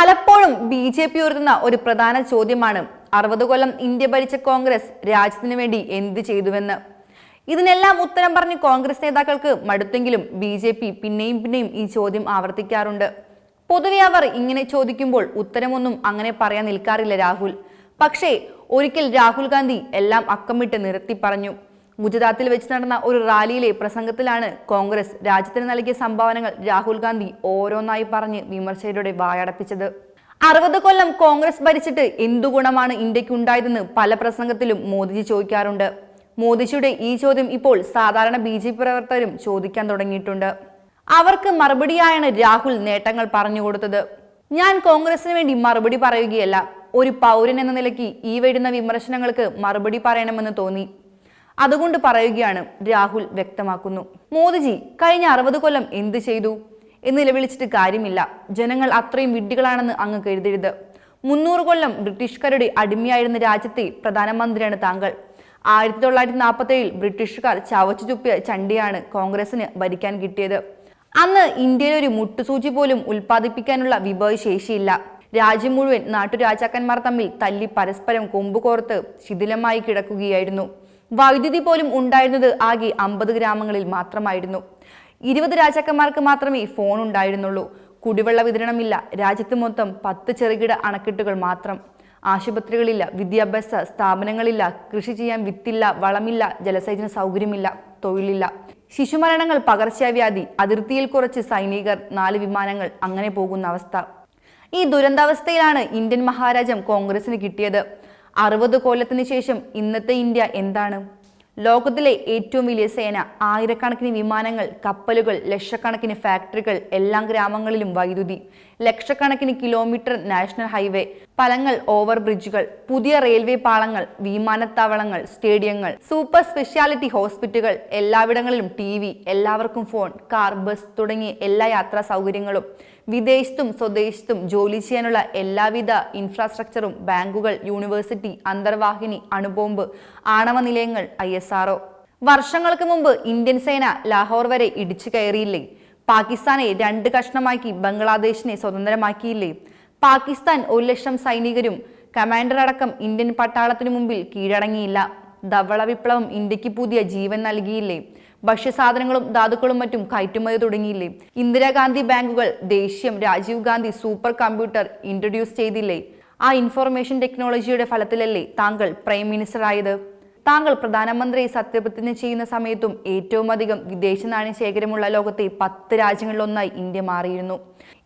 പലപ്പോഴും B J P ഉയർത്തുന്ന ഒരു പ്രധാന ചോദ്യമാണ് അറുപത് കൊല്ലം ഇന്ത്യ ഭരിച്ച കോൺഗ്രസ് രാജ്യത്തിനു വേണ്ടി എന്ത് ചെയ്തുവെന്ന്. ഇതിനെല്ലാം ഉത്തരം പറഞ്ഞ് കോൺഗ്രസ് നേതാക്കൾക്ക് മടുത്തെങ്കിലും ബി ജെ പി പിന്നെയും പിന്നെയും ഈ ചോദ്യം ആവർത്തിക്കാറുണ്ട്. പൊതുവെ അവർ ഇങ്ങനെ ചോദിക്കുമ്പോൾ ഉത്തരമൊന്നും അങ്ങനെ പറയാൻ നിൽക്കാറില്ല രാഹുൽ. പക്ഷേ ഒരിക്കൽ രാഹുൽ ഗാന്ധി എല്ലാം അക്കമിട്ട് നിരത്തി പറഞ്ഞു. ഗുജറാത്തിൽ വെച്ച് നടന്ന ഒരു റാലിയിലെ പ്രസംഗത്തിലാണ് കോൺഗ്രസ് രാജ്യത്തിന് നൽകിയ സംഭാവനകൾ രാഹുൽ ഗാന്ധി ഓരോന്നായി പറഞ്ഞ് വിമർശകരുടെ വായടപ്പിച്ചത്. അറുപത് കൊല്ലം കോൺഗ്രസ് ഭരിച്ചിട്ട് എന്തു ഗുണമാണ് ഇന്ത്യയ്ക്ക് ഉണ്ടായതെന്ന് പല പ്രസംഗത്തിലും മോദിജി ചോദിക്കാറുണ്ട്. മോദിജിയുടെ ഈ ചോദ്യം ഇപ്പോൾ സാധാരണ ബി ജെ പി പ്രവർത്തകരും ചോദിക്കാൻ തുടങ്ങിയിട്ടുണ്ട്. അവർക്ക് മറുപടിയായാണ് രാഹുൽ നേട്ടങ്ങൾ പറഞ്ഞു കൊടുത്തത്. ഞാൻ കോൺഗ്രസിന് വേണ്ടി മറുപടി പറയുകയല്ല ഒരു പൗരൻ എന്ന നിലയ്ക്ക് ഈ വരുന്ന വിമർശനങ്ങൾക്ക് മറുപടി പറയണമെന്ന് തോന്നി. അതുകൊണ്ട് പറയുകയാണ് രാഹുൽ വ്യക്തമാക്കുന്നു. മോദിജി കഴിഞ്ഞ അറുപത് കൊല്ലം എന്ത് ചെയ്തു? എന്ന് നിലവിളിച്ചിട്ട് കാര്യമില്ല. ജനങ്ങൾ അത്രയും വിഡ്ഢികളാണെന്ന് അങ്ങ് കരുതരുത്. മുന്നൂറ് കൊല്ലം ബ്രിട്ടീഷുകാരുടെ അടിമയായിരുന്ന രാജ്യത്തെ പ്രധാനമന്ത്രിയാണ് താങ്കൾ. ആയിരത്തി തൊള്ളായിരത്തി നാൽപ്പത്തി ഏഴിൽ ബ്രിട്ടീഷുകാർ ചവച്ചു ചുപ്പിയ ചണ്ടിയാണ് കോൺഗ്രസിന് ഭരിക്കാൻ കിട്ടിയത്. അന്ന് ഇന്ത്യയിൽ ഒരു മുട്ടുസൂചി പോലും ഉൽപ്പാദിപ്പിക്കാനുള്ള വിഭവശേഷിയില്ല രാജ്യം മുഴുവൻ നാട്ടുരാജാക്കന്മാർ തമ്മിൽ തല്ലി പരസ്പരം കൊമ്പുകോർത്ത് ശിഥിലമായി കിടക്കുകയായിരുന്നു. വൈദ്യുതി പോലും ഉണ്ടായിരുന്നത് ആകെ അമ്പത് ഗ്രാമങ്ങളിൽ മാത്രമായിരുന്നു. ഇരുപത് രാജാക്കന്മാർക്ക് മാത്രമേ ഫോൺ ഉണ്ടായിരുന്നുള്ളൂ. കുടിവെള്ള വിതരണമില്ല. രാജ്യത്ത് മൊത്തം പത്ത് ചെറുകിട അണക്കെട്ടുകൾ മാത്രം. ആശുപത്രികളില്ല വിദ്യാഭ്യാസ സ്ഥാപനങ്ങളില്ല കൃഷി ചെയ്യാൻ വിത്തില്ല വളമില്ല ജലസേചന സൗകര്യമില്ല തൊഴിലില്ല. ശിശുമരണങ്ങൾ പകർച്ചവ്യാധി അതിർത്തിയിൽ കുറച്ച് സൈനികർ നാല് വിമാനങ്ങൾ അങ്ങനെ പോകുന്ന അവസ്ഥ. ഈ ദുരന്താവസ്ഥയിലാണ് ഇന്ത്യൻ മഹാരാജം കോൺഗ്രസിന് കിട്ടിയത്. അറുപത് കൊല്ലത്തിന് ശേഷം ഇന്നത്തെ ഇന്ത്യ എന്താണ്? ലോകത്തിലെ ഏറ്റവും വലിയ സേന ആയിരക്കണക്കിന് വിമാനങ്ങൾ കപ്പലുകൾ ലക്ഷക്കണക്കിന് ഫാക്ടറികൾ എല്ലാ ഗ്രാമങ്ങളിലും വൈദ്യുതി ലക്ഷക്കണക്കിന് കിലോമീറ്റർ നാഷണൽ ഹൈവേ പലങ്ങൾ ഓവർ ബ്രിഡ്ജുകൾ പുതിയ റെയിൽവേ പാളങ്ങൾ വിമാനത്താവളങ്ങൾ സ്റ്റേഡിയങ്ങൾ സൂപ്പർ സ്പെഷ്യാലിറ്റി ഹോസ്പിറ്റലുകൾ എല്ലാവിടങ്ങളിലും ടി വി എല്ലാവർക്കും ഫോൺ കാർ ബസ് തുടങ്ങിയ എല്ലാ യാത്രാ സൗകര്യങ്ങളും വിദേശത്തും സ്വദേശത്തും ജോലി ചെയ്യാനുള്ള എല്ലാവിധ ഇൻഫ്രാസ്ട്രക്ചറും ബാങ്കുകൾ യൂണിവേഴ്സിറ്റി അന്തർവാഹിനി അണുബോംബ് ആണവ നിലയങ്ങൾ ഐ എസ് ആർഒ വർഷങ്ങൾക്ക് മുമ്പ് ഇന്ത്യൻ സേന ലാഹോർ വരെ ഇടിച്ചു കയറിയില്ലേ? പാകിസ്ഥാനെ രണ്ട് കഷ്ണമാക്കി ബംഗ്ലാദേശിനെ സ്വതന്ത്രമാക്കിയില്ലേ? പാകിസ്ഥാൻ ഒരു ലക്ഷം സൈനികരും കമാൻഡർ അടക്കം ഇന്ത്യൻ പട്ടാളത്തിനു മുമ്പിൽ കീഴടങ്ങിയില്ല. ധവള വിപ്ലവം ഇന്ത്യയ്ക്ക് പുതിയ ജീവൻ നൽകിയില്ലേ? ഭക്ഷ്യസാധനങ്ങളും ധാതുക്കളും മറ്റും കയറ്റുമതി തുടങ്ങിയില്ലേ? ഇന്ദിരാഗാന്ധി ബാങ്കുകൾ ദേഷ്യം Rajiv Gandhi super computer introduce ചെയ്തില്ലേ? ആ ഇൻഫർമേഷൻ ടെക്നോളജിയുടെ ഫലത്തിലല്ലേ താങ്കൾ പ്രൈം മിനിസ്റ്റർ ആയത്? താങ്കൾ പ്രധാനമന്ത്രി സത്യപ്രതിജ്ഞ ചെയ്യുന്ന സമയത്തും ഏറ്റവും അധികം വിദേശ നാണ്യ ശേഖരമുള്ള ലോകത്തെ പത്ത് രാജ്യങ്ങളിലൊന്നായി ഇന്ത്യ മാറിയിരുന്നു.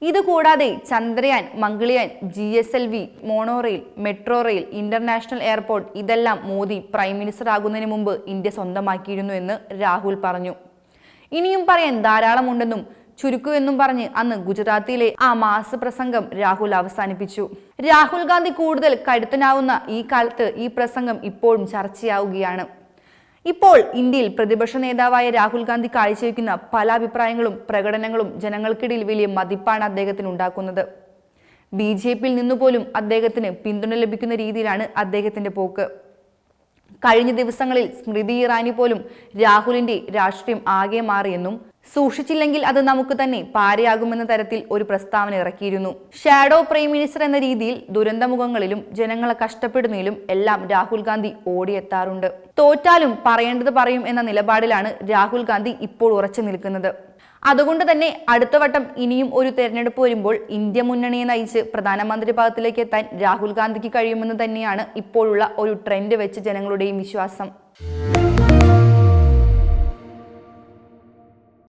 ഇതുകൂടാതെ Chandrayaan Mangalyaan G S L V mono rail metro rail international airport ഇതെല്ലാം മോദി പ്രൈം മിനിസ്റ്റർ ആകുന്നതിന് മുമ്പ് ഇന്ത്യ സ്വന്തമാക്കിയിരുന്നു എന്ന് രാഹുൽ പറഞ്ഞു. ഇനിയും പറയാൻ ധാരാളമുണ്ടെന്നും ഉണ്ടെന്നും എന്നും പറഞ്ഞ് അന്ന് ഗുജറാത്തിയിലെ ആ മാസ പ്രസംഗം രാഹുൽ അവസാനിപ്പിച്ചു. രാഹുൽ ഗാന്ധി കൂടുതൽ കരുത്തനാവുന്ന ഈ കാലത്ത് ഈ പ്രസംഗം ഇപ്പോഴും ചർച്ചയാവുകയാണ്. ഇപ്പോൾ ഇന്ത്യയിൽ പ്രതിപക്ഷ നേതാവായ രാഹുൽ ഗാന്ധി കാഴ്ചവെക്കുന്ന പല അഭിപ്രായങ്ങളും പ്രകടനങ്ങളും ജനങ്ങൾക്കിടയിൽ വലിയ മതിപ്പാണ് അദ്ദേഹത്തിന് ഉണ്ടാക്കുന്നത്. ബി ജെ പിയിൽ നിന്നുപോലും അദ്ദേഹത്തിന് പിന്തുണ ലഭിക്കുന്ന രീതിയിലാണ് അദ്ദേഹത്തിന്റെ പോക്ക്. കഴിഞ്ഞ ദിവസങ്ങളിൽ സ്മൃതി ഇറാനി പോലും രാഹുലിന്റെ രാഷ്ട്രീയം ആകെ മാറിയെന്നും സൂക്ഷിച്ചില്ലെങ്കിൽ അത് നമുക്ക് തന്നെ പാരയാകുമെന്ന തരത്തിൽ ഒരു പ്രസ്താവന ഇറക്കിയിരുന്നു. ഷാഡോ പ്രൈം മിനിസ്റ്റർ എന്ന രീതിയിൽ ദുരന്തമുഖങ്ങളിലും ജനങ്ങളെ കഷ്ടപ്പെടുന്നതിലും എല്ലാം രാഹുൽ ഗാന്ധി ഓടിയെത്താറുണ്ട്. തോറ്റാലും പറയേണ്ടത് പറയും എന്ന നിലപാടിലാണ് രാഹുൽ ഗാന്ധി ഇപ്പോൾ ഉറച്ചു നിൽക്കുന്നത്. അതുകൊണ്ട് തന്നെ അടുത്ത വട്ടം ഇനിയും ഒരു തെരഞ്ഞെടുപ്പ് വരുമ്പോൾ ഇന്ത്യ മുന്നണിയെ നയിച്ച് പ്രധാനമന്ത്രി ഭാഗത്തിലേക്ക് എത്താൻ രാഹുൽ ഗാന്ധിക്ക് കഴിയുമെന്ന് തന്നെയാണ് ഇപ്പോഴുള്ള ഒരു ട്രെൻഡ് വെച്ച് ജനങ്ങളുടെയും വിശ്വാസം.